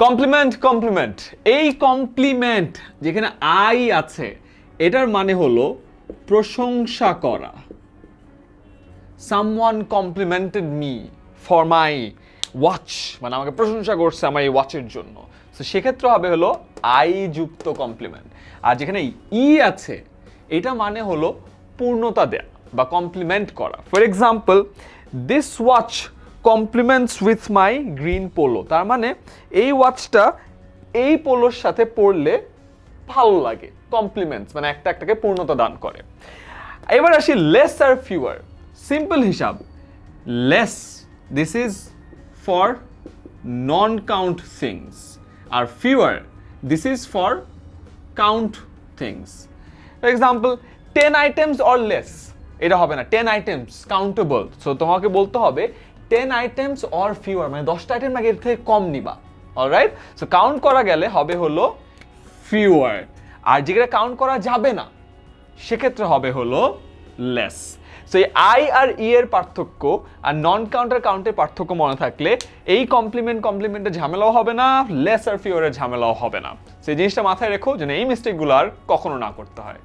Complement compliment এই compliment যেখানে I আছে, এটার মানে হলো প্রশংসা করা। Someone complimented me for my watch মানে আমাকে প্রশংসা করছে আমার এই ওয়াচের জন্য। তো সেক্ষেত্রে হবে হলো আই যুক্ত কমপ্লিমেন্ট আর যেখানে ই আছে, এটা মানে হলো পূর্ণতা দেয়া বা কমপ্লিমেন্ট করা। For example this watch compliments with my green polo তার মানে এই ওয়াচটা এই পোলোর সাথে পরলে ভালো লাগে। কমপ্লিমেন্টস মানে একটা একটাকে পূর্ণতা দান করে। এবার আসি লেস আর ফিওয়ার সিম্পল হিসাব। Less this is for non count things R fewer this is for count things for example ten items or less এটা হবে না টেন আইটেমস কাউন্টেবল সো তোমাকে বলতে হবে টেন আইটেমস অর ফিওয়ার মানে দশটা আইটেম আগে এর থেকে কম নিবা। অলরাইট সো কাউন্ট করা গেলে হবে হলো ফিওয়ার আর যেটা কাউন্ট করা যাবে না, সেক্ষেত্রে হবে হলো লেস সো এই আই আর ই এর পার্থক্য আর নন কাউন্টার কাউন্টের পার্থক্য মনে থাকলে এই কমপ্লিমেন্ট কমপ্লিমেন্টের ঝামেলাও হবে না লেস আর ফিওরের ঝামেলাও হবে না। সেই জিনিসটা মাথায় রেখো যেন এই মিস্টেকগুলো আর কখনো না করতে হয়।